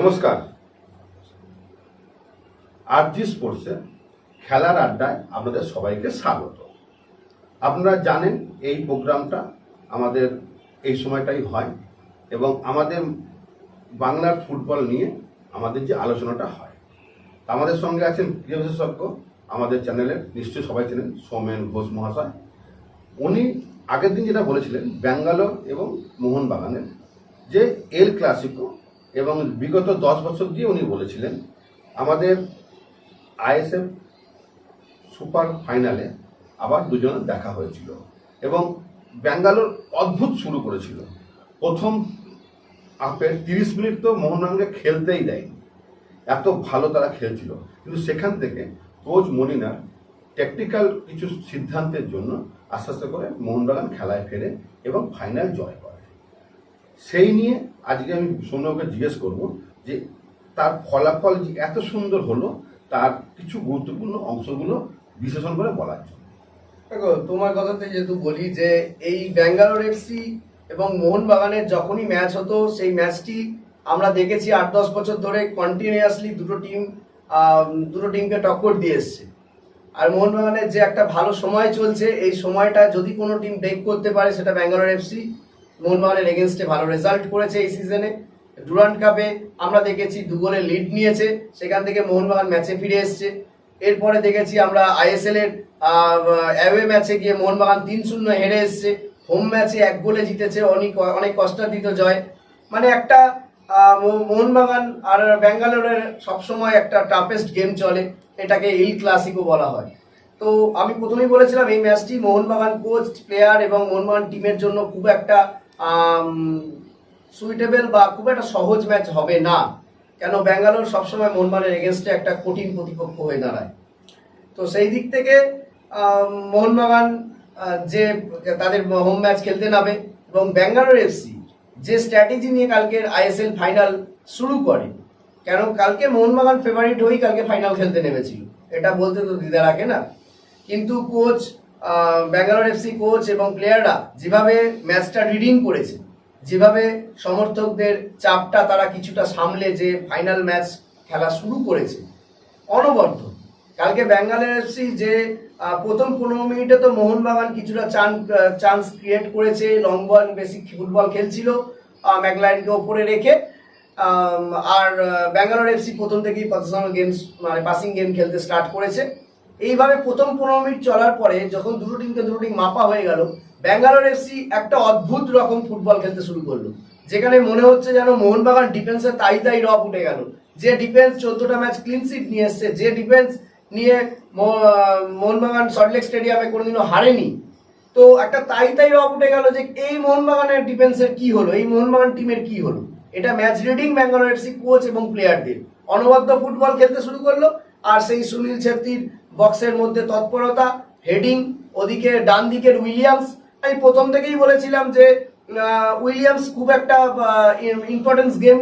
নমস্কার। আরজি স্পোর্টসে খেলার আড্ডায় আপনাদের সবাইকে স্বাগত। আপনারা জানেন এই প্রোগ্রামটা আমাদের এই সময়টাই হয় এবং আমাদের বাংলার ফুটবল নিয়ে আমাদের যে আলোচনাটা হয়। আমাদের সঙ্গে আছেন ক্রীড়া বিশেষজ্ঞ আমাদের চ্যানেলের নিশ্চয়ই সবাই ছিলেন সোমেন ঘোষ মহাশয়। উনি আগের দিন যেটা বলেছিলেন, ব্যাঙ্গালোর এবং মোহনবাগানের যে এল ক্লাসিকো এবং বিগত দশ বছর দিয়ে উনি বলেছিলেন, আমাদের আইএসএফ সুপার ফাইনালে আবার দুজনের দেখা হয়েছিল এবং ব্যাঙ্গালোর অদ্ভুত শুরু করেছিল। প্রথম আপের তিরিশ মিনিট তো মোহনবাগানকে খেলতেই দেয়নি। এত ভালো তারা খেলছিল। কিন্তু সেখান থেকে কোচ মনিনার টেকনিক্যাল কিছু সিদ্ধান্তের জন্য আস্তে আস্তে করে মোহনবাগান খেলায় ফেরে এবং ফাইনাল জয় করে। সেই নিয়ে আজকে আমি সৌম্যকে জিজ্ঞেস করব যে তার ফলাফল যে এত সুন্দর হলো, তার কিছু গুরুত্বপূর্ণ অংশগুলো বিশ্লেষণ করে বলার জন্য। দেখো, তোমার কথাতে যেহেতু বলি যে এই ব্যাঙ্গালোর এফসি এবং মোহনবাগানের যখনই ম্যাচ হতো, সেই ম্যাচটি আমরা দেখেছি আট দশ বছর ধরে কন্টিনিউয়াসলি দুটো টিম দুটো টিমকে টক্কর দিয়ে এসছে। আর মোহনবাগানের যে একটা ভালো সময় চলছে, এই সময়টা যদি কোনো টিম ব্রেক করতে পারে, সেটা ব্যাঙ্গালোর এফসি মোহনবাগানের এগেনস্টে ভালো রেজাল্ট করেছে এই সিজনে ডুরান্ট কাপে আমরা দেখেছি দু গোলে লিড নিয়েছে, সেখান থেকে মোহনবাগান ম্যাচে ফিরে এসছে। এরপরে দেখেছি আমরা আইএসএল এর অ্যাওয়ে ম্যাচে গিয়ে মোহনবাগান তিন শূন্য হেরে এসছে। হোম ম্যাচে এক গোলে জিতেছে, অনেক অনেক কষ্টাতীত জয়। মানে একটা মোহনবাগান আর ব্যাঙ্গালোরের সবসময় একটা টাফেস্ট গেম চলে, এটাকে ইল ক্লাসিকও বলা হয়। তো আমি প্রথমেই বলেছিলাম, এই ম্যাচটি মোহনবাগান কোচ প্লেয়ার এবং মোহনবাগান টিমের জন্য খুব একটা সুইটেবল বা খুব একটা সহজ ম্যাচ হবে না। কেন ব্যাঙ্গালোর সবসময় মোহনবাগানের এগেনস্টে একটা কঠিন প্রতিপক্ষ হয়ে দাঁড়ায়। তো সেই দিক থেকে মোহনবাগান যে, তাদের হোম ম্যাচ খেলতে নামে এবং ব্যাঙ্গালোর এফসি যে স্ট্র্যাটেজি নিয়ে কালকের আইএসএল ফাইনাল শুরু করে, কেন কালকে মোহনবাগান ফেভারিট হয়েই কালকে ফাইনাল খেলতে নেমেছিল, এটা বলতে তো দ্বিধা রাখে না। কিন্তু কোচ ব্যাঙ্গালোর এফসি কোচ এবং প্লেয়াররা যেভাবে ম্যাচটা রিডিং করেছে, যেভাবে সমর্থকদের চাপটা তারা কিছুটা সামলে যে ফাইনাল ম্যাচ খেলা শুরু করেছে, অনবদ্য। কালকে ব্যাঙ্গালোর এফসি যে প্রথম পনেরো মিনিটে তো মোহনবাগান কিছুটা চান চান্স ক্রিয়েট করেছে লং বল বেশি ফুটবল খেলছিল ম্যাকলাইনকে ওপরে রেখে। আর ব্যাঙ্গালোর এফসি প্রথম থেকেই পজিশনাল গেমস মানে পাসিং গেম খেলতে স্টার্ট করেছে। এইভাবে প্রথম পনেরো মিনিট চলার পরে যখন দুটো টিমকে দুটো টিম মাপা হয়ে গেল ব্যাঙ্গালোর এফসি একটা অদ্ভুত রকম ফুটবল খেলতে শুরু করল। যেখানে মনে হচ্ছে যেন মোহনবাগান ডিফেন্সে তাই তাই রপ উঠে গেল। যে ডিফেন্স চোদ্দটা ম্যাচ ক্লিনশিট নিয়ে এসছে, যে ডিফেন্স নিয়ে মোহনবাগান সল্টলেক স্টেডিয়ামে কোনোদিনও হারেনি, তো একটা তাই তাই রব উঠে গেল যে এই মোহনবাগানের ডিফেন্সের কি হলো, এই মোহনবাগান টিমের কি হলো? এটা match reading Bangalore FC coach এবং প্লেয়ারদের অনবদ্য ফুটবল খেলতে শুরু করল, আর সেই সুনীল ছেত্রীর বক্সের মধ্যে তৎপরতা, হেডিং, ওদিকে ডান দিকের উইলিয়ামস। আমি প্রথম থেকেই বলেছিলাম যে উইলিয়ামস খুব একটা ইম্পর্টেন্স গেম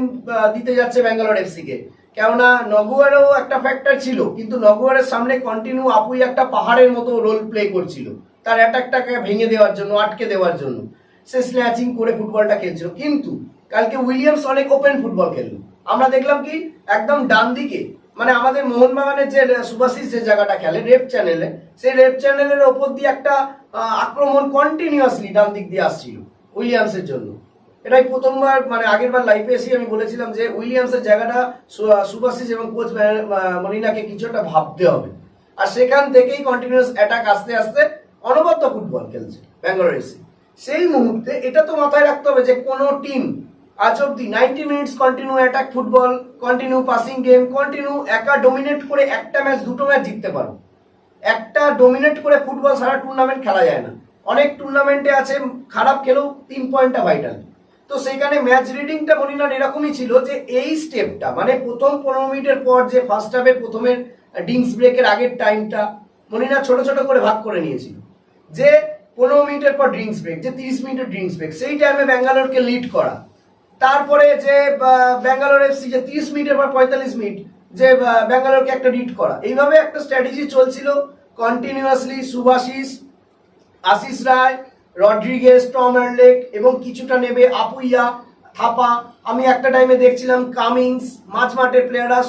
দিতে যাচ্ছে ব্যাঙ্গালোর এফসিকে। কেননা নগুয়ারও একটা ফ্যাক্টর ছিল, কিন্তু নগুয়ারের সামনে কন্টিনিউ আপুই একটা পাহাড়ের মতো রোল প্লে করছিল। তার অ্যাটাকটাকে ভেঙে দেওয়ার জন্য, আটকে দেওয়ার জন্য। সে স্ন্যাচিং করে ফুটবলটা খেলছিল। কিন্তু, কালকে উইলিয়ামস অনেক ওপেন ফুটবল খেললো। আমরা দেখলাম কি, একদম ডান দিকে মানে আমাদের মোহনবাগানের যে সুভাষিস যে জায়গাটা খেলে, রেপ চ্যানেলে সেই রেপ চ্যানেলের ওপর দিয়ে একটা আক্রমণ কন্টিনিউয়াসলি ডান দিক দিয়ে আসছিল উইলিয়ামসের জন্য। এটাই প্রথমবার মানে আগের বার লাইফে এসে আমি বলেছিলাম যে উইলিয়ামসের জায়গাটা সুভাষিস এবং কোচ মনিনাকে কিছু একটা ভাবতে হবে। আর সেখান থেকেই কন্টিনিউয়াস অ্যাটাক আস্তে আস্তে অনবদ্য ফুটবল খেলছে ব্যাঙ্গালোর এসে। সেই মুহূর্তে এটা তো মাথায় রাখতে হবে যে কোনো টিম আজ অব্দি ninety minutes continue attack football continue passing game continue একা ডোমিনেট করে একটা ম্যাচ দুটো ম্যাচ জিততে পারো। একটা ডোমিনেট করে ফুটবল সারা টুর্নামেন্ট খেলা যায় না। অনেক টুর্নামেন্টে আছে, খারাপ খেলেও তিন পয়েন্টটা ভাইটাল তো সেইখানে ম্যাচ রিডিংটা মনিনার এরকমই ছিল যে এই স্টেপটা মানে প্রথম পনেরো মিনিটের পর যে ফার্স্ট হাফের প্রথমের ডিংস ব্রেকের আগের টাইমটা মনিনা ছোট ছোট করে ভাগ করে নিয়েছিল। যে পনেরো মিনিটের পর ড্রিঙ্কস ব্রেক যে তিরিশ মিনিটের ড্রিঙ্কস ব্রেক সেই টাইমে ব্যাঙ্গালোরকে লিড করা। তারপরে যে ব্যাঙ্গালোর এফসি যে তিরিশ মিনিটের পর পঁয়তাল্লিশ মিনিট যে ব্যাঙ্গালোরকে একটা লিড করা। এইভাবে একটা স্ট্র্যাটেজি চলছিল continuously Subhasish Ashish Roy Rodrigues Tom অ্যান্ডলেক এবং কিছুটা নেবে আপুইয়া, থাপা। আমি একটা টাইমে দেখছিলাম কামিংস মাঝ মাঠের প্লেয়াররা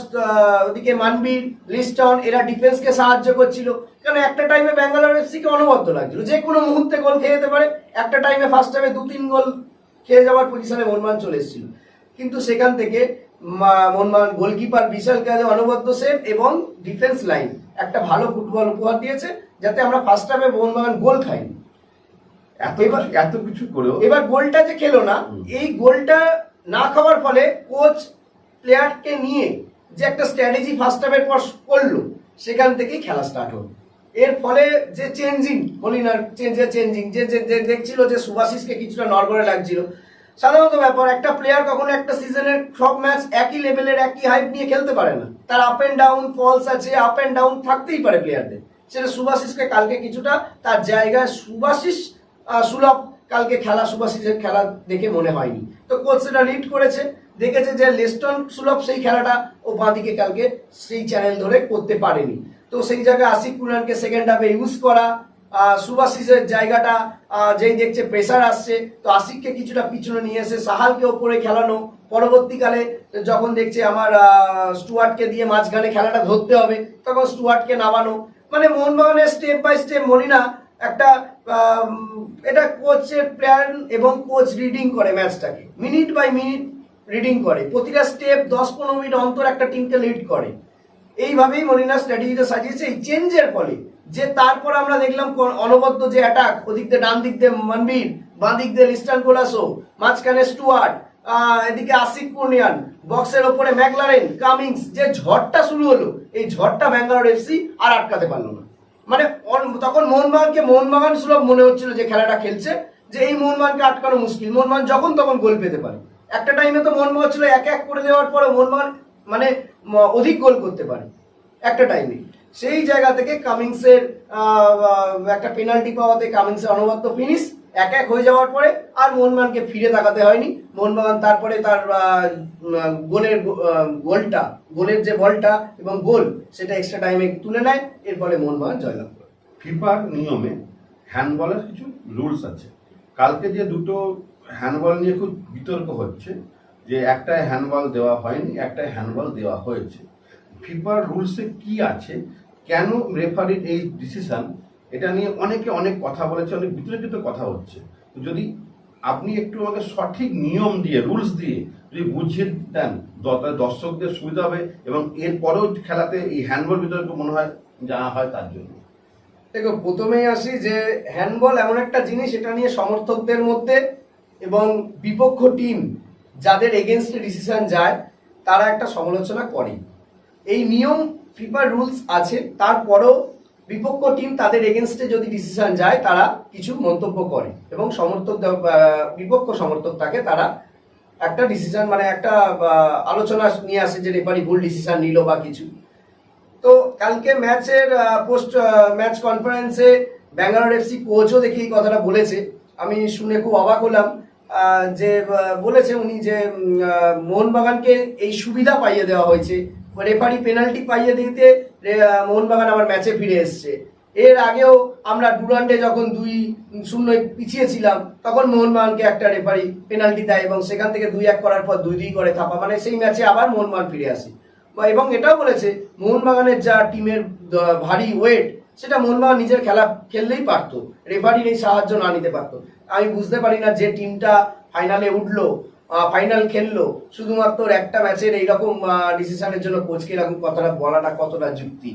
ওদিকে মানবীর লিস্টন এরা ডিফেন্সকে সাহায্য করছিল। কারণ একটা টাইমে ব্যাঙ্গালোর এফসিকে অনবদ্য লাগছিল। যে কোনো মুহূর্তে গোল খেয়ে যেতে পারে। একটা টাইমে ফার্স্ট টাইমে দু তিন গোল খেয়ে যাওয়ার পজিশনে মনমান চলে এসেছিল। কিন্তু সেখান থেকে মা- মোহনবাগান গোলকিপার বিশাল কাজে অনবদ্য সেভ এবং ডিফেন্স লাইন একটা ভালো ফুটবল উপহার দিয়েছে যাতে আমরা ফার্স্ট টাইমে মোহনবাগান গোল খাইনি এত এবার- এত কিছু করেও এবার গোলটা যে খেলো না এই গোলটা না খাওয়ার ফলে কোচ প্লেয়ারকে নিয়ে যে একটা স্ট্র্যাটেজি ফার্স্ট হাফের পর করল সেখান থেকেই খেলা স্টার্ট হলো। এর ফলে যে চেঞ্জিং চেঞ্জে চেঞ্জিং যে যে যে দেখছিল যে সুভাশিসকে কিছুটা নড়বড়ে লাগছিল। সাধারণত ব্যাপার, একটা প্লেয়ার কখনো একটা সিজনের সব ম্যাচ একই লেভেলের একই হাইপ নিয়ে খেলতে পারে না। তার আপ এন্ড ডাউন ফলস আছে আপ এন্ড ডাউন থাকতেই পারে প্লেয়ারদের সেটা সুভাশিসকে কালকে কিছুটা, তার জায়গায় সুভাশিস সুলভ কালকে খেলা সুভাশিসের খেলা দেখে মনে হয়নি। তো কোচ সেটা লিড করেছে, দেখেছে যে লেস্টন সুলভ সেই খেলাটা ও বাঁদিকে কালকে সেই চ্যানেল ধরে করতে পারেনি। তো সেই জায়গায় আশিক কুরনানকে সেকেন্ড হাফে ইউজ করা সুভাশিসের জায়গাটা যেই দেখছে প্রেসার আসছে, তো আশিককে কিছুটা পিছনে নিয়ে এসে সাহালকে ওপরে খেলানো। পরবর্তীকালে যখন দেখছে আমার স্টুয়ার্টকে দিয়ে মাঝখানে খেলাটা ধরতে হবে, তখন স্টুয়ার্টকে নামানো। মানে মোহনবাগানের স্টেপ বাই স্টেপ মনিনা একটা এটা কোচের প্ল্যান এবং কোচ রিডিং করে ম্যাচটাকে মিনিট বাই মিনিট রিডিং করে। প্রতিটা স্টেপ দশ পনেরো মিনিট অন্তর একটা টিমকে লিড করে। এইভাবেই মলিনা স্ট্র্যাটেজিটা সাজিয়েছে, এই চেঞ্জের ফলে। যে তারপর আমরা দেখলাম অনবদ্য যে অ্যাটাক ওদিক দিয়ে ডান দিক দিয়ে মনবীর বাঁ দিক দিয়ে লিস্টান কোলাসো, মাঝখানে স্টুয়ার্ট এদিকে আসিক পুর্নিয়ান বক্সের ওপরে ম্যাকলারেন, কামিংস, যে ঝড়টা শুরু হলো, এই ঝড়টা ব্যাঙ্গালোর এফসি আর আটকাতে পারল না। মানে তখন মোহনবাগানকে, মোহনবাগান সুলভ মনে হচ্ছিল যে খেলাটা খেলছে, যে এই মোহনবাগানকে আটকানো মুশকিল। মোহনবাগান যখন তখন গোল পেতে পারে। একটা টাইমে তো মোহনবাগান ছিল এক এক করে দেওয়ার পরে মোহনবাগান মানে অধিক গোল করতে পারে একটা টাইমে সেই জায়গা থেকে কামিংসের একটা পেনাল্টি পাওয়াতে কামিংসের অনবদ্য ফিনিশ এক এক হয়ে যাওয়ার পরে আর মোহনবাগানকে ফিরে তাকাতে হয়নি। মোহনবাগান তারপরে তার গোলের গোলটা, গোলের যে বলটা এবং গোল, সেটা এক্সট্রা টাইমে তুলে নেয়। এর ফলে মোহনবাগান জয়লাভ করে। ফিফার নিয়মে হ্যান্ডবলের কিছু রুলস আছে। কালকে যে দুটো হ্যান্ডবল নিয়ে খুব বিতর্ক হচ্ছে যে একটায় হ্যান্ডবল দেওয়া হয়নি একটায় হ্যান্ডবল দেওয়া হয়েছে। ফিফার রুলসে কি আছে? কেন রেফারির এই ডিসিশন এটা নিয়ে অনেকে অনেক কথা বলেছে, অনেক বিতর্কিত কথা হচ্ছে। যদি আপনি একটু আমাকে সঠিক নিয়ম দিয়ে রুলস দিয়ে যদি বুঝিয়ে দেন দর্শকদের সুবিধা হবে এবং এরপরেও খেলাতে এই হ্যান্ডবল বিতর্ক মনে হয় যা হয় তার জন্য। দেখো, প্রথমেই আসি যে হ্যান্ডবল এমন একটা জিনিস, এটা নিয়ে সমর্থকদের মধ্যে এবং বিপক্ষ টিম যাদের এগেনস্টে ডিসিশন যায়, তারা একটা সমালোচনা করে। এই নিয়ম ফিফার রুলস আছে, তারপরও বিপক্ষ টিম তাদের এগেনস্টে যদি ডিসিশন যায়, তারা কিছু মন্তব্য করে এবং সমর্থক বিপক্ষ সমর্থক থাকে তারা একটা ডিসিশন মানে একটা আলোচনা নিয়ে আসে যে রেফারি ভুল ডিসিশন নিল বা কিছু। তো কালকে ম্যাচের পোস্ট ম্যাচ কনফারেন্সে ব্যাঙ্গালোর এফসি কোচও দেখি এই কথাটা বলেছে। আমি শুনে খুব অবাক হলাম। যে বলেছে উনি যে মোহনবাগানকে এই সুবিধা পাইয়ে দেওয়া হয়েছে। রেফারি পেনাল্টি পাইয়ে দিতে মোহনবাগান আবার ম্যাচে ফিরে এসছে। এর আগেও আমরা ডুরান্ডে যখন দুই শূন্য পিছিয়ে ছিলাম তখন মোহনবাগানকে একটা রেফারি পেনাল্টি দেয় এবং সেখান থেকে দুই এক করার পর দুই দুই করে থাপা। মানে সেই ম্যাচে আবার মোহনবাগান ফিরে আসে। এবং এটাও বলেছে, মোহনবাগানের যা টিমের ভারী ওয়েট সেটা মোহনবাগান নিজের খেলা খেললেই পারতো। রেফারির এই সাহায্য না নিতে পারতো। আমি বুঝতে পারি না যে টিমটা ফাইনালে উঠল ফাইনাল খেললো। শুধুমাত্র একটা ম্যাচের এইরকম ডিসিশনের জন্য কোচকে এরকম কথাটা বলাটা কতটা যুক্তি।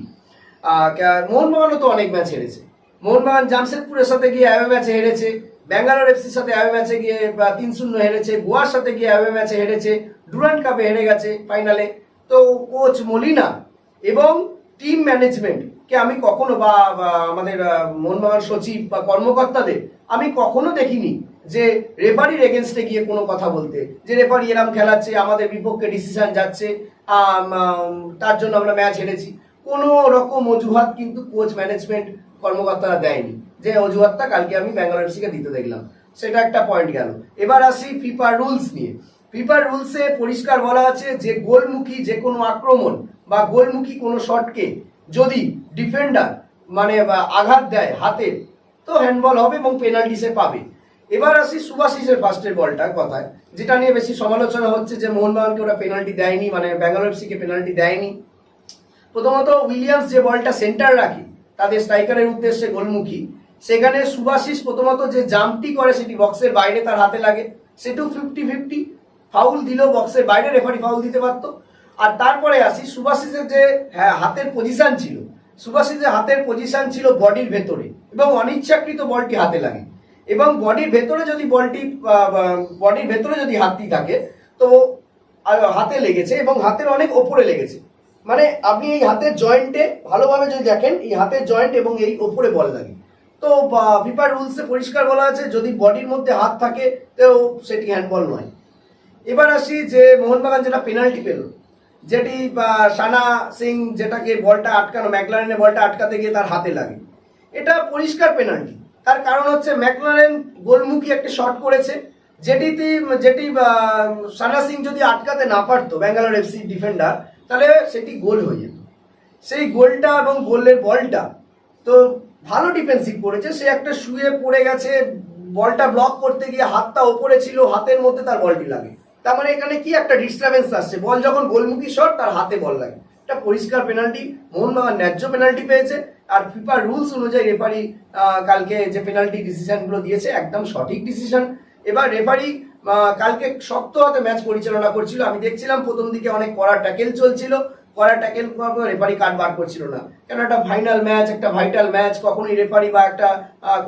মোহনবাগানও তো অনেক ম্যাচ হেরেছে। মোহনবাগান জামশেদপুরের সাথে গিয়ে অ্যাওয়ে ম্যাচে হেরেছে ব্যাঙ্গালোর এফসির সাথে অ্যাওয়ে ম্যাচে গিয়ে তিন শূন্য হেরেছে, গোয়ার সাথে গিয়ে অ্যাওয়ে ম্যাচে হেরেছে ডুরান্ড কাপে হেরে গেছে ফাইনালে তো কোচ মলিনা এবং টিম ম্যানেজমেন্টকে আমি কখনো বা আমাদের মোহনবাগান সচিব বা কর্মকর্তাদের আমি কখনো দেখিনি যে রেফারির এগেনস্টে গিয়ে কোনো কথা বলতে। যে রেফারি এরম খেলাচ্ছে, আমাদের বিপক্ষে ডিসিশন যাচ্ছে তার জন্য আমরা ম্যাচ হেরেছি। কোনো রকম অজুহাত কিন্তু কোচ ম্যানেজমেন্ট কর্মকর্তারা দেয়নি। যে অজুহাতটা কালকে আমি ব্যাঙ্গালোর দিতে দেখলাম। সেটা একটা পয়েন্ট গেল। এবার আসি ফিফা রুলস নিয়ে। ফিফা রুলসে পরিষ্কার বলা আছে যে গোলমুখী যে কোনো আক্রমণ বা গোলমুখী কোনো শটকে যদি ডিফেন্ডার মানে আঘাত দেয় হাতে তো হ্যান্ডবল হবে এবং পেনাল্টি সে পাবে। এবার আসি সুভাশিসের ফার্স্টের বলটা কথায় যেটা নিয়ে বেশি সমালোচনা হচ্ছে যে মোহনবাগানকে ওরা পেনাল্টি দেয়নি মানে ব্যাঙ্গালোর এফসিকে পেনাল্টি দেয়নি। প্রথমত উইলিয়ামস যে বলটা সেন্টার রাখে তাদের স্ট্রাইকারের উদ্দেশ্যে গোলমুখী সেখানে সুভাশিস প্রথমত যে জাম্পটি করে সেটি বক্সের বাইরে তার হাতে লাগে সেটাও ফিফটি ফিফটি ফাউল দিলেও বক্সের বাইরে রেফারি ফাউল দিতে পারতো। আর তারপরে আসি সুভাশিসের যে হ্যাঁ, হাতের পজিশন ছিল সুভাশিসের হাতের পজিশন ছিল বডির ভেতরে এবং অনিচ্ছাকৃত বলটি হাতে লাগে। এবং বডির ভেতরে যদি বলটি বডির ভেতরে যদি হাতটি থাকে, তো হাতে লেগেছে এবং হাতের অনেক ওপরে লেগেছে। মানে আপনি এই হাতের জয়েন্টে ভালোভাবে যদি দেখেন, এই হাতের জয়েন্ট এবং এই ওপরে বল লাগে। তো ফিফার রুলসে পরিষ্কার বলা আছে, যদি বডির মধ্যে হাত থাকে, তো সেটি হ্যান্ডবল নয়। এবার আসি যে মোহনবাগান যেটা পেনাল্টি পেল। যেটি সানা সিং যেটাকে বলটা আটকানো, ম্যাকলারেনের বলটা আটকাতে গিয়ে তার হাতে লাগে। এটা পরিষ্কার পেনাল্টি। তার কারণ হচ্ছে ম্যাকলারেন গোলমুখী একটি শট করেছে। যেটিতে যেটি সানা সিং যদি আটকাতে না পারতো, ব্যাঙ্গালোর এফসি ডিফেন্ডার, তাহলে সেটি গোল হয়ে যেত। সেই গোলটা এবং গোলের বলটা তো ভালো ডিফেন্সিভ করেছে। সে একটা শুয়ে পড়ে গেছে, বলটা ব্লক করতে গিয়ে হাতটা ওপরে ছিল, হাতের মধ্যে তার বলটি লাগে। তার মানে এখানে কি একটা ডিস্টারবেন্স আসছে? বল যখন গোলমুখী শট তার হাতে বল লাগে। এটা পরিষ্কার পেনাল্টি মোহনবাগান ন্যায্য পেনাল্টি পেয়েছে, আর ফিফার রুলস অনুযায়ী রেফারি কালকে যে পেনাল্টি ডিসিশনগুলো দিয়েছে, একদম সঠিক ডিসিশন এবার রেফারি কালকে শক্ত হাতে ম্যাচ পরিচালনা করছিল। আমি দেখছিলাম প্রথম দিকে অনেক কড়া ট্যাকেল চলছিল। কড়া ট্যাকেল রেফারি কার্ড বার করছিল না। কেন একটা ফাইনাল ম্যাচ একটা ভাইটাল ম্যাচ কখনোই রেফারি বা একটা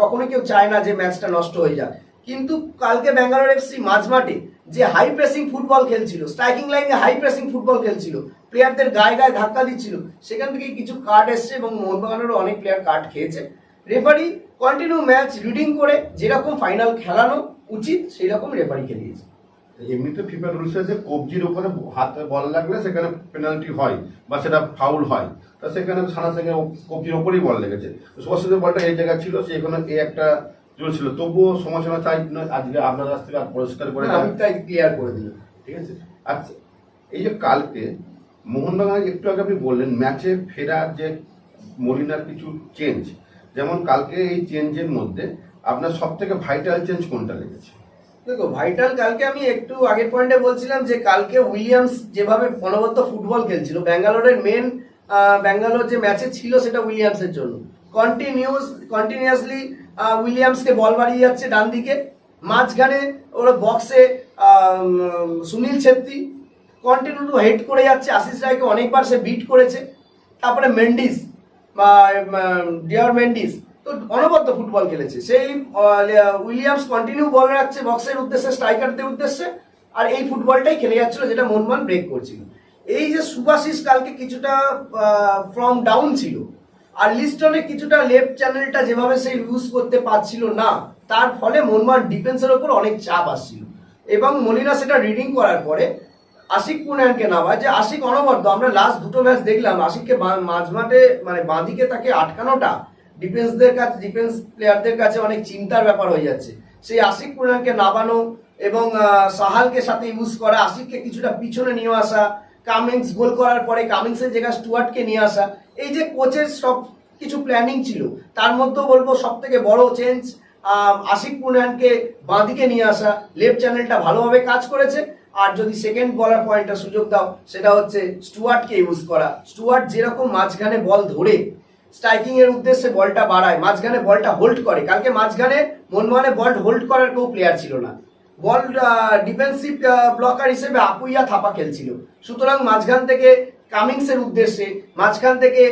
কখনোই কেউ চায় না যে ম্যাচটা নষ্ট হয়ে যায় কিন্তু কালকে ব্যাঙ্গালোর এফসি মাঝমাঠে যে হাই প্রেসিং ফুটবল খেলছিল স্ট্রাইকিং লাইনে হাই প্রেসিং ফুটবল খেলছিল প্লেয়ারদের গায়ে গায়ে ধাক্কা দিচ্ছিল, সেখান থেকে কিছু কার্ড এসছে এবং মোহনবাগানেরও অনেক প্লেয়ার কার্ড খেয়েছে। রেফারি কন্টিনিউ ম্যাচ রিডিং করে যেরকম ফাইনাল খেলানো উচিত সেই রকম রেফারি খেলিয়েছে এমনিতে ফিফা রুলস আছে কবজির উপরে হাতে বল লাগলে সেখানে পেনাল্টি হয় বা সেটা ফাউল হয়। তা সেখানে সানা সিং কবজির ওপরেই বল লেগেছে। সুভাষ বলটা এই জায়গায় ছিল সেখানে এই একটা ছিল। তবুও সমালোচনা চাই না আজকে আপনার কাছ থেকে আর পরিষ্কার করে আমি তাই ক্লিয়ার করে দিলাম ঠিক আছে? আচ্ছা এই যে কালকে মোহনবাগান একটু আগে আপনি বললেন ম্যাচে ফেরার যে মলিনার কিছু চেঞ্জ যেমন কালকে এই চেঞ্জের মধ্যে আপনার সব থেকে ভাইটাল চেঞ্জ কোনটা লেগেছে? দেখো ভাইটাল কালকে আমি একটু আগের পয়েন্টে বলছিলাম যে কালকে উইলিয়ামস যেভাবে অনবদ্য ফুটবল খেলছিল ব্যাঙ্গালোরের মেন ব্যাঙ্গালোর যে ম্যাচে ছিল সেটা উইলিয়ামসের জন্য। কন্টিনিউস কন্টিনিউয়াসলি উইলিয়ামসকে বল বাড়িয়ে যাচ্ছে ডান দিকে মাঝখানে ওরা বক্সে সুনীল ছেত্রী। কন্টিনিউ হেড করে যাচ্ছে, আশিস রায়কে অনেকবার সে বিট করেছে। তারপরে মেন্ডিস বা ডিয়ার মেন্ডিস তো অনবদ্য ফুটবল খেলেছে। সেই উইলিয়ামস কন্টিনিউ বল রাখছে বক্সের উদ্দেশ্যে স্ট্রাইকারদের উদ্দেশ্যে, আর এই ফুটবলটাই খেলে যাচ্ছিল যেটা মনমান ব্রেক করছিল। এই যে সুভাশিস কালকে কিছুটা ফ্রম ডাউন ছিল আর লিস্টনে কিছুটা লেফট চ্যানেলটা যেভাবে সে ইউজ করতে পারছিল না, তার ফলে মনমান ডিফেন্সের ওপর অনেক চাপ আসছিল। এবং মলিনা সেটা রিডিং করার পরে আশিক পুনায়নকে নামায় যে, আশিক, অনবদ্য, আমরা লাস্ট দুটো ম্যাচ দেখলাম। আশিককে মাঝমাঠে মানে বাঁদিকে তাকে আটকানোটা ডিফেন্সদের কাছে ডিফেন্স প্লেয়ারদের কাছে অনেক চিন্তার ব্যাপার হয়ে যাচ্ছে। সেই আশিক পুনায়নকে নামানো এবং সাহালকে সাথে ইউজ করা, আশিককে কিছুটা পিছনে নিয়ে আসা, কামিংস গোল করার পরে কামিংসের জায়গায় স্টুয়ার্টকে নিয়ে আসা এই যে কোচের সব কিছু প্ল্যানিং ছিল, তার মধ্যেও বলব সব থেকে বড় চেঞ্জ আশিক পুনায়নকে বাঁদিকে নিয়ে আসা। লেফট চ্যানেলটা ভালোভাবে কাজ করেছে। আর যদি সেকেন্ড বলার পয়েন্টটা সুযোগ দাও, সেটা হচ্ছে স্টুয়ার্টকে ইউজ করা। স্টুয়ার্ট যেরকম মাঝখানে বল ধরে স্ট্রাইকিং এর উদ্দেশ্যে বলটা বাড়ায়, মাঝখানে বলটা হোল্ড করে। কালকে মাঝখানে মনমোহনে বল হোল্ড করার কেউ প্লেয়ার ছিল না। বল ডিফেন্সিভ ব্লকার হিসেবে আপুইয়া থাপা খেলছিল। সুতরাং মাঝখান থেকে কামিংসের উদ্দেশ্যে, মাঝখান থেকে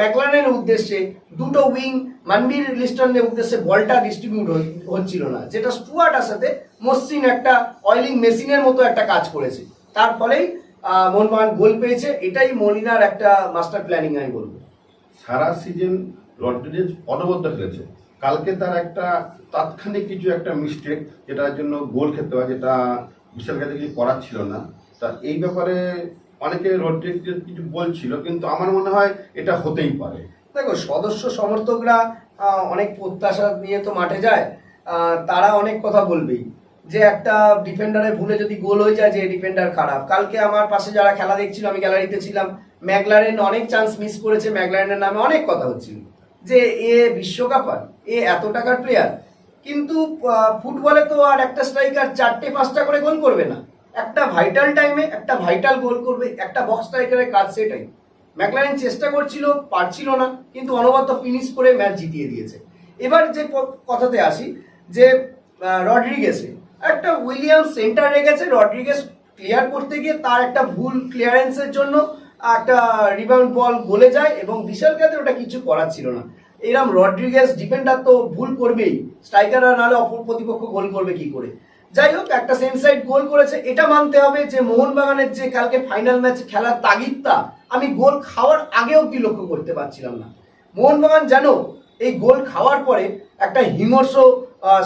ম্যাকলারের উদ্দেশ্যে দুটো উইং মানবীর লিস্টনের উদ্দেশ্যে বলটা ডিস্ট্রিবিউট হচ্ছিল না, যেটা স্টুয়ার্টার সাথে মসৃণ একটা অয়েলিং মেশিনের মতো একটা কাজ করেছে। তার ফলেই মোহনবাগান গোল পেয়েছে, এটাই মলিনার একটা মাস্টার প্ল্যানিং আমি বলব। সারা সিজন রড্রিগেজ অনবদ্য খেলেছে। কালকে তার একটা তাৎক্ষণিক কিছু একটা মিস্টেক যেটার জন্য গোল খেতে হয়, যেটা বিশাল কাছে কিছু করার ছিল না। তা এই ব্যাপারে অনেকে রড্রিগেজ কিছু বলছিল, কিন্তু আমার মনে হয় এটা হতেই পারে। দেখো, সদস্য সমর্থকরা অনেক প্রত্যাশা নিয়ে তো মাঠে যায় তারা অনেক কথা বলবেই। যে একটা ডিফেন্ডারের ভুলে যদি গোল হয়ে যায়, যে ডিফেন্ডার খারাপ। কালকে আমার পাশে যারা খেলা দেখছিল, আমি গ্যালারিতে ছিলাম ম্যাগলারেন অনেক চান্স মিস করেছে ম্যাগলারেনের নামে অনেক কথা হচ্ছিল। যে এ বিশ্বকাপ বিশ্বকাপার, এ এত টাকার প্লেয়ার কিন্তু ফুটবলে তো আর একটা স্ট্রাইকার চারটে পাঁচটা করে গোল করবে না। একটা ভাইটাল টাইমে একটা ভাইটাল গোল করবে, একটা বক্স স্ট্রাইকারের কাজ সেটাই ম্যাকলারেন চেষ্টা করছিল, পারছিল না, কিন্তু অনবদ্য ফিনিশ করে ম্যাচ জিতিয়ে দিয়েছে। এবার যে কথাতে আসি, যে রড্রিগেসে, একটা উইলিয়ামস সেন্টার রেখেছে, রড্রিগেস ক্লিয়ার করতে গিয়ে তার একটা ভুল ক্লিয়ারেন্সের জন্য একটা রিবাউন্ড বল গলে যায় এবং বিশাল কাদের ওটা কিছু করার ছিল না। এরম রড্রিগেস ডিফেন্ডার তো ভুল করবেই। স্ট্রাইকাররা নাহলে অপর প্রতিপক্ষ গোল করবে কি করে? যাই হোক, একটা সেম গোল করেছে। এটা মানতে হবে যে, মোহনবাগানের যে কালকে ফাইনাল ম্যাচ খেলার তাগিদটা, আমি গোল খাওয়ার আগে অব্দি লক্ষ্য করতে পারছিলাম না। মোহনবাগান জানো এই গোল খাওয়ার পরে একটা হিমর্ষ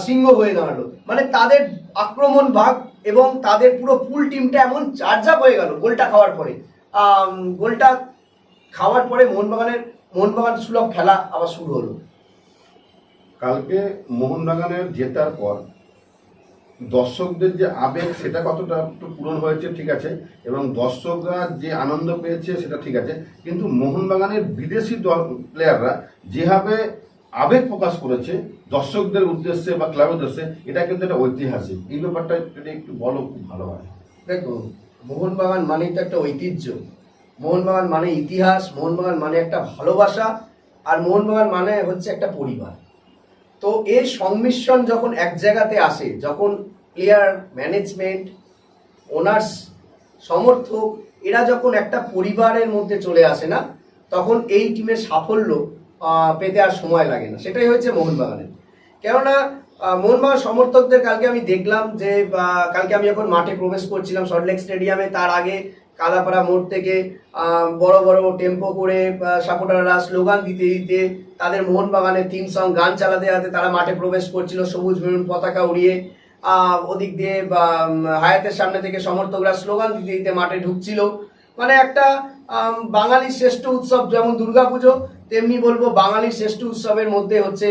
সিংহ হয়ে দাঁড়াল। মানে তাদের আক্রমণ ভাগ এবং তাদের পুরো ফুল টিমটা এমন চার্জ আপ হয়ে গেল গোলটা খাওয়ার পরে। গোলটা খাওয়ার পরে মোহনবাগানের, মোহনবাগান সুলভ খেলা আবার শুরু হলো। কালকে মোহনবাগানের জেতার পর দর্শকদের যে আবেগ, সেটা কতটা একটু পূরণ হয়েছে, ঠিক আছে, এবং দর্শকরা যে আনন্দ পেয়েছে, সেটা ঠিক আছে, কিন্তু মোহনবাগানের বিদেশি দল প্লেয়াররা যেভাবে আবেগ প্রকাশ করেছে, দর্শকদের উদ্দেশ্যে বা ক্লাবের উদ্দেশ্যে, এটা কিন্তু একটা ঐতিহাসিক। এই ব্যাপারটা যদি একটু বলো, খুব ভালো হয়। দেখো, মোহনবাগান মানেই তো একটা ঐতিহ্য। মোহনবাগান মানে ইতিহাস, মোহনবাগান মানে একটা ভালোবাসা, আর মোহনবাগান মানে হচ্ছে একটা পরিবার। তো এই সংমিশ্রণ যখন এক জায়গাতে আসে, যখন প্লেয়ার ম্যানেজমেন্ট ওনার্স সমর্থক, এরা যখন একটা পরিবারের মধ্যে চলে আসে না, তখন এই টিমের সাফল্য পেতে আর সময় লাগে না। সেটাই হয়েছে মোহনবাগানের। কেননা মোহনবাগান সমর্থকদের কালকে আমি দেখলাম যে কালকে আমি যখন মাঠে প্রবেশ করছিলাম সল্টলেক স্টেডিয়ামে তার আগে কালাপাড়া মোড় থেকে বড় বড় টেম্পো করে সাপোর্টাররা স্লোগান দিতে দিতে তাদের মোহনবাগানে তিন সং গান চালাতে চালাতে তারা মাঠে প্রবেশ করছিল, সবুজ মেরুন পতাকা উড়িয়ে। ওদিক দিয়ে হায়াতের সামনে থেকে সমর্থকরা স্লোগান দিতে দিতে মাঠে ঢুকছিল। মানে একটা বাঙালির শ্রেষ্ঠ উৎসব যেমন দুর্গাপুজো তেমনি বলব বাঙালির শ্রেষ্ঠ উৎসবের মধ্যে হচ্ছে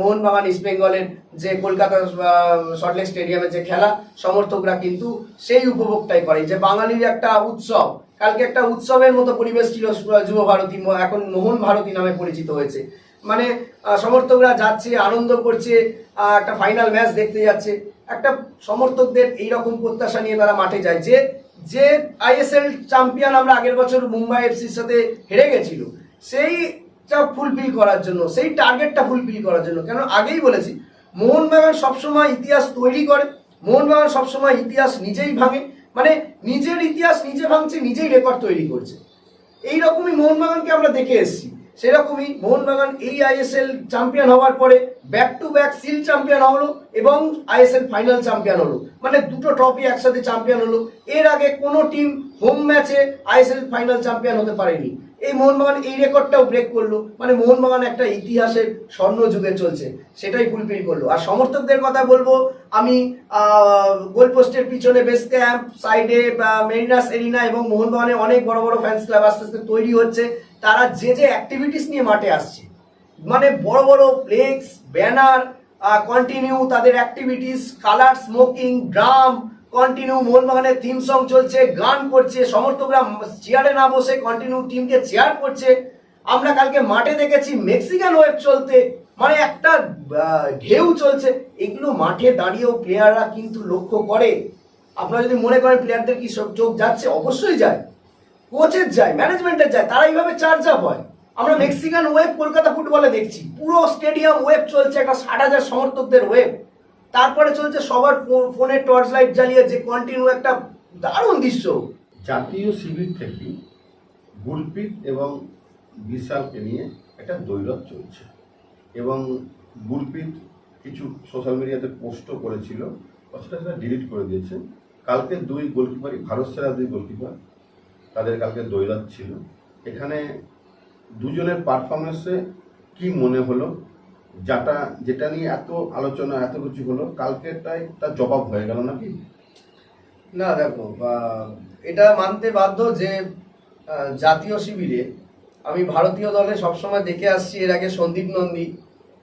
মোহনবাগান, ইস্ট বেঙ্গলের যে কলকাতা সল্টলেক স্টেডিয়ামের যে খেলা, সমর্থকরা কিন্তু সেই উপভোগটাই করে। যে বাঙালির একটা উৎসব, কালকে একটা উৎসবের মতো পরিবেশ ছিল যুব ভারতী এখন মোহন ভারতী নামে পরিচিত হয়েছে। মানে সমর্থকরা যাচ্ছে, আনন্দ করছে একটা ফাইনাল ম্যাচ দেখতে যাচ্ছে। একটা সমর্থকদের এইরকম প্রত্যাশা নিয়ে তারা মাঠে যায় যে যে আইএসএল চ্যাম্পিয়ন আমরা আগের বছর মুম্বাই এফসির সাথে হেরে গেছিল সেইটা ফুলফিল করার জন্য, সেই টার্গেটটা ফুলফিল করার জন্য। কেন? আগেই বলেছি, মোহনবাগান সবসময় ইতিহাস তৈরি করে, মোহনবাগান সবসময় ইতিহাস নিজেই ভাঙে মানে নিজের ইতিহাস নিজে ভাঙছে, নিজেই রেকর্ড তৈরি করছে। এই রকমই মোহনবাগানকে আমরা দেখে এসেছি। সেরকমই মোহনবাগান এই আইএসএল চ্যাম্পিয়ন হওয়ার পরে back to back shield champion হলো এবং আইএসএল ফাইনাল চ্যাম্পিয়ন হলো। মানে দুটো ট্রফি একসাথে চ্যাম্পিয়ন হলো। এর আগে কোনো টিম হোম ম্যাচে আইএসএল ফাইনাল চ্যাম্পিয়ন হতে পারেনি। এই মোহনবাগান এই রেকর্ডটাও ব্রেক করল। মানে মোহনবাগান একটা ইতিহাসের স্বর্ণ যুগে চলছে। সেটাই ফুলফিল করল। আর সমর্থকদের কথা বলব, আমি গোল পোস্টের পিছনে বেস ক্যাম্প সাইডে মেরিনাস এরিনা এবং মোহনবাগানের অনেক বড় বড় ফ্যান্স ক্লাব আস্তে আস্তে তৈরি হচ্ছে। তারা যে যে অ্যাক্টিভিটিস নিয়ে মাঠে আসছে মানে বড় বড় ফ্লেক্স ব্যানার কন্টিনিউ তাদের activities colour smoking drum continue মোহনবাগানের থিম সং চলছে, গান করছে, সমর্থকরা চেয়ারে না বসে কন্টিনিউ টিমকে চেয়ার করছে। আমরা কালকে মাঠে দেখেছি মেক্সিকান ওয়েব চলতে মানে একটা ঢেউ চলছে। এগুলো মাঠে দাঁড়িয়েও প্লেয়াররা কিন্তু লক্ষ্য করে। আপনারা যদি মনে করেন প্লেয়ারদের কি চোখ যাচ্ছে? অবশ্যই যায়। কোচের যায় ম্যানেজমেন্টের যায়, তারা এইভাবে চার্জ আপ হয়। আমরা মেক্সিকান ওয়েব কলকাতা ফুটবলে দেখছি। পুরো স্টেডিয়াম ওয়েব চলছে, একটা ষাট হাজার সমর্থকদের ওয়েব তারপরে চলছে সবার ফোনে টর্চ লাইট জ্বালিয়ে যে কন্টিনিউ একটা দারুণ দৃশ্য। জাতীয় শিবির থেকে গুলপিত এবং বিশালকে নিয়ে একটা দৈরথ চলছে। এবং গুলপিত কিছু সোশ্যাল মিডিয়াতে পোস্টও করেছিল সেটা ডিলিট করে দিয়েছে। কালকে দুই গোলকিপারই ভারত সেরা দুই গোলকিপার তাদের কালকে দৈরথ ছিল। এখানে দুজনের পারফরমেন্সে কি মনে হলো? যাটা, যেটা নিয়ে এত আলোচনা, এত কিছু হলো কালকেরটাই তার জবাব হয়ে গেল নাকি? না, দেখো এটা মানতে বাধ্য যে জাতীয় শিবিরে আমি ভারতীয় দলে সবসময় দেখে আসছি, এর আগে সন্দীপ নন্দী,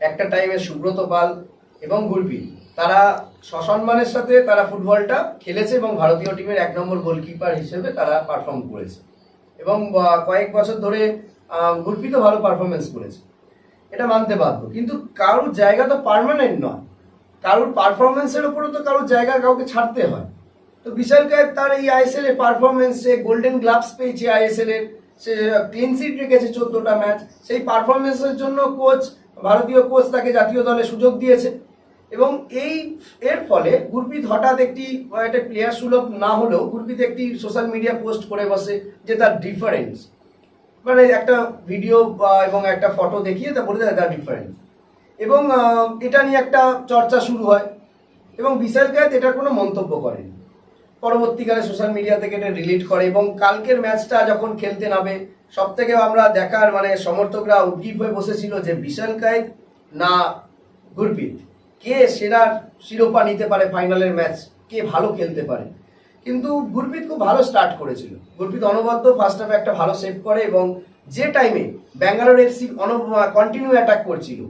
একটা টাইমে সুব্রত পাল এবং গুলপি তারা সসম্মানের সাথে তারা ফুটবলটা খেলেছে এবং ভারতীয় টিমের এক নম্বর গোলকিপার হিসেবে তারা পারফর্ম করেছে। এবং কয়েক বছর ধরে আহ, গুলপি তো ভালো পারফরমেন্স করেছে। এটা মানতে বাধ্য। কিন্তু কারোর জায়গা তো পার্মানেন্ট নয়। কারোর পারফরমেন্সের উপরও তো কারোর জায়গা কাউকে ছাড়তে হয়। তো বিশাল কায়েত তার এই আইএসএল এর পারফরমেন্স গোল্ডেন গ্লাভস পেয়েছে আইএসএল এর সে ক্লিন সিট রেখেছে চোদ্দটা ম্যাচ সেই পারফরমেন্সের জন্য কোচ ভারতীয় কোচ তাকে জাতীয় দলে সুযোগ দিয়েছে। এবং এই, এর ফলে গুরপ্রীত হঠাৎ একটি, একটা প্লেয়ার সুলভ না হলেও গুরপ্রীত একটি সোশ্যাল মিডিয়া পোস্ট করে বসে যে তার ডিফারেন্স মানে একটা ভিডিও এবং একটা ফটো দেখিয়ে তা বলে দেয় তার ডিফারেন্স এবং এটা নিয়ে একটা চর্চা শুরু হয়। এবং বিশাল কায়েত এটার কোনো মন্তব্য করেন। পরবর্তীকালে সোশ্যাল মিডিয়া থেকে এটা রিলিট করে এবং কালকের ম্যাচটা যখন খেলতে নামে সব থেকে আমরা দেখার মানে সমর্থকরা উদ্গীপ হয়ে বসেছিল যে বিশাল কায়েত না গুরপ্রীত কে সেরার শিরোপা নিতে পারে ফাইনালের ম্যাচ? কে ভালো খেলতে পারে? কিন্তু গুরপ্রীত খুব ভালো স্টার্ট করেছিল। গুরপ্রীত অনবদ্য ফার্স্ট হাফে একটা ভালো সেভ করে এবং যে টাইমে ব্যাঙ্গালোর এফসি কন্টিনিউ অ্যাটাক করছিল।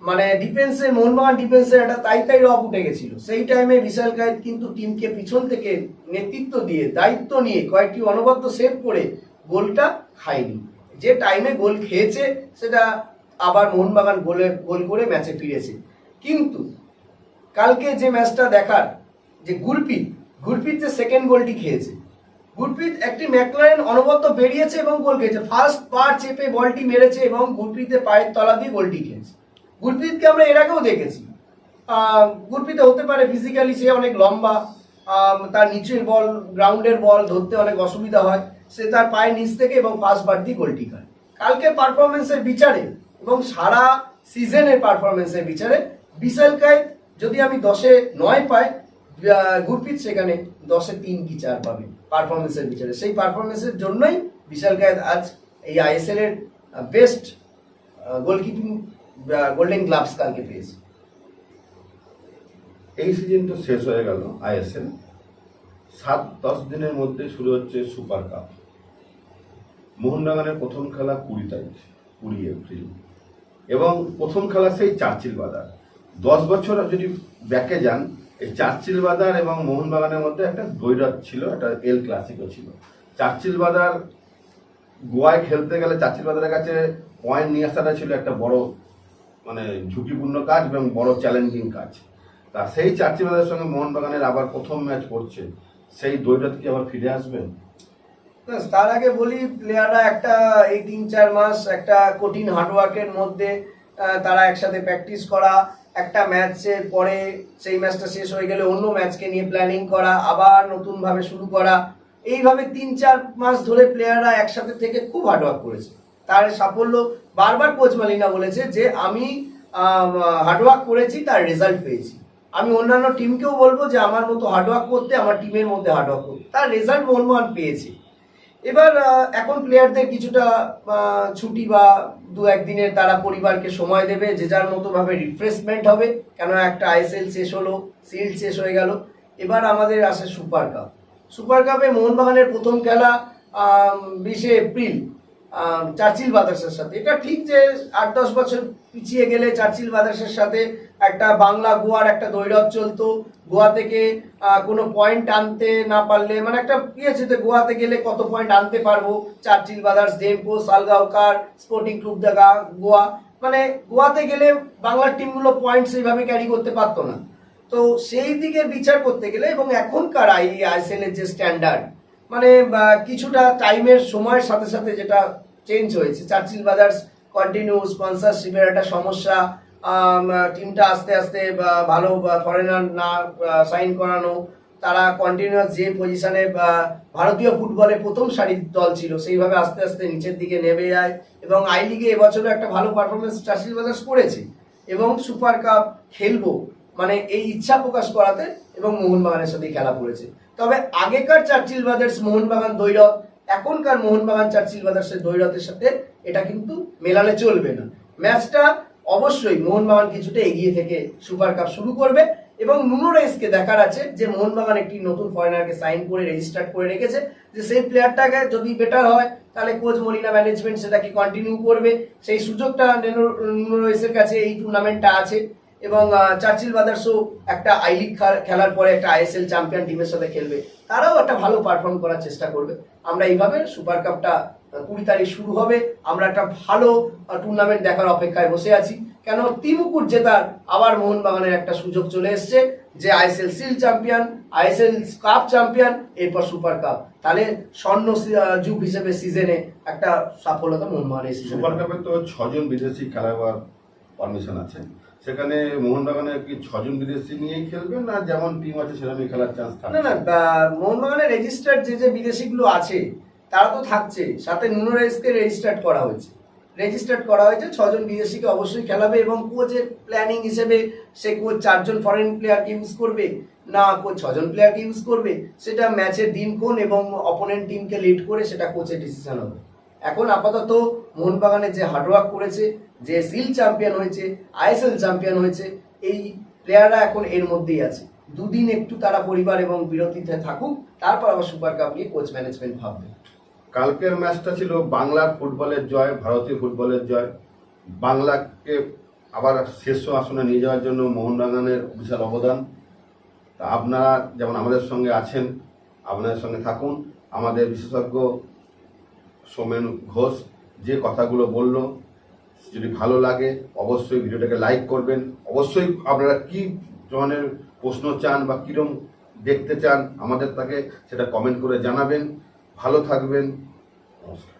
মানে ডিফেন্সে মোহনবাগান ডিফেন্সের একটা তাই তাই রব উঠে গেছিল। সেই টাইমে বিশাল কায়েত কিন্তু টিমকে পিছন থেকে নেতৃত্ব দিয়ে, দায়িত্ব নিয়ে কয়েকটি অনবদ্য সেভ করে গোলটা খায়নি। যে টাইমে গোল খেয়েছে, সেটা আবার মোহনবাগান গোলে, গোল করে ম্যাচে ফিরেছে। কিন্তু কালকে যে ম্যাচটা দেখার যে গুরপ্রীত গুরপ্রীত যে সেকেন্ড গোলটি খেয়েছে। গুরপ্রীত একটি ম্যাকলারেন অনবদ্য বেরিয়েছে এবং গোল খেয়েছে। ফার্স্ট পার চেপে বলটি মেরেছে এবং গুরপ্রীতের পায়ের তলা দিয়ে গোলটি খেয়েছে। গুরপ্রীতকে আমরা এর আগেও দেখেছি। আহ, গুরপ্রীত হতে পারে ফিজিক্যালি সে অনেক লম্বা তার নিচের বল গ্রাউন্ডের বল ধরতে অনেক অসুবিধা হয়। সে তার পায়ের নিচ থেকে এবং ফার্স্ট বার দিয়ে গোলটি খায় কালকে পারফরমেন্সের বিচারে এবং সারা সিজনের পারফরমেন্সের বিচারে বিশাল কায়েত যদি আমি দশে নয় পাই আহ, গুরপ্রীত সেখানে দশে তিন কি চার পাবে? পারফরমেন্সের বিচারে। সেই পারফরমেন্সের জন্যই বিশাল কায়েত আজ এই আইএসএল এর বেস্ট গোলকিপিং গোল্ডেন গ্লাভস কালকে পেয়েছে। এই সিজন তো শেষ হয়ে গেল আইএসএল সাত দশ দিনের মধ্যে শুরু হচ্ছে সুপার কাপ মোহনবাগানের প্রথম খেলা কুড়ি তারিখ কুড়ি এপ্রিল। এবং প্রথম খেলা সেই চার্চিল বাজার। দশ বছর যদি ব্যাকে যান, এই চার্চিল বাজার এবং মোহনবাগানের মধ্যে একটা দৈরাত ছিল, একটা এল ক্লাসিকও ছিল। চার্চিল বাজার, গোয়ায় খেলতে গেলে চার্চিল বাজারের কাছে পয়েন্ট নিয়ে আসাটা ছিল একটা বড় মানে ঝুঁকিপূর্ণ কাজ এবং বড় চ্যালেঞ্জিং কাজ। তা সেই চার্চিল বাজারের সঙ্গে মোহনবাগানের আবার প্রথম ম্যাচ পড়ছে সেই দৈরাত কি আবার ফিরে আসবেন তার আগে বলি, প্লেয়াররা একটা এই তিন চার মাস একটা কঠিন হার্ডওয়ার্কের মধ্যে তারা একসাথে প্র্যাকটিস করা একটা ম্যাচের পরে সেই ম্যাচটা শেষ হয়ে গেলে অন্য ম্যাচকে নিয়ে প্ল্যানিং করা, আবার নতুনভাবে শুরু করা। এইভাবে তিন চার মাস ধরে প্লেয়াররা একসাথে থেকে খুব হার্ডওয়ার্ক করেছে। তার সাফল্য বারবার কোচ মালিনা বলেছে যে, আমি হার্ডওয়ার্ক করেছি, তার রেজাল্ট পেয়েছি। আমি অন্যান্য টিমকেও বলব যে, আমার মতো হার্ডওয়ার্ক করতে, আমার টিমের মধ্যে হার্ডওয়ার্ক করতে। তার রেজাল্ট মোহনবাগান পেয়েছে। এবার এখন প্লেয়ারদের কিছুটা ছুটি বা দু একদিনের তারা পরিবারকে সময় দেবে, যে যার মতো ভাবে রিফ্রেশমেন্ট হবে। কেন একটা আইএসএল শেষ হলো সিল শেষ হয়ে গেল। এবার আমাদের আসে সুপার কাপ সুপার কাপে মোহনবাগানের প্রথম খেলা বিশে এপ্রিল চার্চিল ব্রাদার্সের সাথে। এটা ঠিক যে আট দশ বছর পিছিয়ে গেলে চার্চিল ব্রাদার্সের সাথে একটা বাংলা গোয়ার একটা দৈরব চলতো। গোয়া থেকে কোনো পয়েন্ট আনতে না পারলে মানে একটা ইয়ে ছিল গোয়াতে গেলে কত পয়েন্ট আনতে পারব? Churchill Brothers, Dempo, Salgaocar sporting club দেখা গোয়া। মানে গোয়াতে গেলে বাংলার টিমগুলো পয়েন্ট সেইভাবে ক্যারি করতে পারতো না। তো সেই দিকে বিচার করতে গেলে এবং এখনকার আই আইএসএল এর যে স্ট্যান্ডার্ড মানে কিছুটা টাইমের সময়ের সাথে সাথে যেটা চেঞ্জ হয়েছে, চার্চিল ব্রাদার্স কন্টিনিউ স্পন্সরশিপের একটা সমস্যা টিমটা আস্তে আস্তে ভালো ফরেনার না সাইন করানো, তারা কন্টিনিউয়াস যে পজিশনে ভারতীয় ফুটবলে প্রথম সারির দল ছিল, সেইভাবে আস্তে আস্তে নিচের দিকে নেমে যায়। এবং আই লিগে এবছরও একটা ভালো পারফরমেন্স চার্চিল ব্রাদার্স করেছে। এবং সুপার কাপ খেলব মানে এই ইচ্ছা প্রকাশ করাতে এবং মোহনবাগানের সাথে খেলা পড়েছে তবে আগেকার চার্চিল ব্রাদার্স, মোহনবাগান দৈরথ এখনকার মোহনবাগান চার্চিল ব্রাদার্সের দৈরথের সাথে এটা কিন্তু মেলালে চলবে না। ম্যাচটা অবশ্যই মোহনবাগান কিছুটা এগিয়ে থেকে সুপার কাপ শুরু করবে এবং নুনো রেসকে দেখার আছে যে মোহনবাগান একটি নতুন ফরেনারকে সাইন করে রেজিস্টার করে রেখেছে, যে সেই প্লেয়ারটাকে যদি বেটার হয়, তাহলে কোচ মলিনা ম্যানেজমেন্ট সেটাকে কন্টিনিউ করবে? সেই সুযোগটা নেনো- নুনো রেসের কাছে এই টুর্নামেন্টটা আছে এবং চার্চিল ব্রাদার্সও একটা আই লিগ খেলার পরে একটা আইএসএল চ্যাম্পিয়ন টিমের সাথে খেলবে। তারাও একটা ভালো পারফর্ম করার চেষ্টা করবে। আমরা এইভাবে সুপার কাপটা কুড়ি তারিখ শুরু হবে। আমরা একটা ভালো টুর্নামেন্ট দেখার অপেক্ষায় বসে আছি। কেন? তিমুকুট জেতার আবার মোহনবাগানের একটা সুযোগ চলে এসছে যে ISL shield champion ISL cup champion এরপর সুপার কাপ। তাহলে স্বর্ণ যুগ হিসেবে সিজনে একটা সাফল্যতা মোহনবাগানের সিজনে সুপার কাপে তো ছজন বিদেশি খেলাবার পারমিশন আছে সেখানে মোহনবাগানে কি ছজন বিদেশি নিয়েই খেলবে না যেমন টিম আছে সেরকমই খেলার চান্স না থাকবে না আহ, মোহনবাগানের রেজিস্টার্ড যে যে বিদেশিগুলো আছে তারা তো থাকছে। সাথে নুনো রেসকে রেজিস্টার্ড করা হয়েছে। রেজিস্টার্ড করা হয়েছে, ছজন বিদেশিকে অবশ্যই খেলাবে এবং কোচের প্ল্যানিং হিসেবে সে কোচ চারজন ফরেন প্লেয়ারকে ইউজ করবে, না কোচ ছজন প্লেয়ারকে ইউজ করবে, সেটা ম্যাচের দিনক্ষণ এবং অপোনেন্ট টিমকে লিড করে সেটা কোচের ডিসিশন হবে। এখন আপাতত মোহনবাগানে যে হার্ডওয়ার্ক করেছে, যে সিল চ্যাম্পিয়ন হয়েছে আইএসএল চ্যাম্পিয়ন হয়েছে, এই প্লেয়াররা এখন এর মধ্যেই আছে। দুদিন একটু তারা পরিবার এবং বিরতিতে থাকুক, তারপর আবার সুপার কাপ নিয়ে কোচ ম্যানেজমেন্ট ভাববে। কালকের ম্যাচটা ছিল বাংলার ফুটবলের জয়, ভারতীয় ফুটবলের জয়। বাংলাকে আবার শীর্ষ আসনে নিয়ে যাওয়ার জন্য মোহনবাগানের বিশাল অবদান। তা আপনারা যেমন আমাদের সঙ্গে আছেন, আপনাদের সঙ্গে থাকুন। আমাদের বিশেষজ্ঞ সোমেন ঘোষ যে কথাগুলো বলল, যদি ভালো লাগে অবশ্যই ভিডিওটাকে লাইক করবেন। অবশ্যই আপনারা কি ধরনের প্রশ্ন চান বা কীরকম দেখতে চান আমাদের তাকে সেটা কমেন্ট করে জানাবেন। ভালো থাকবেন নমস্কার।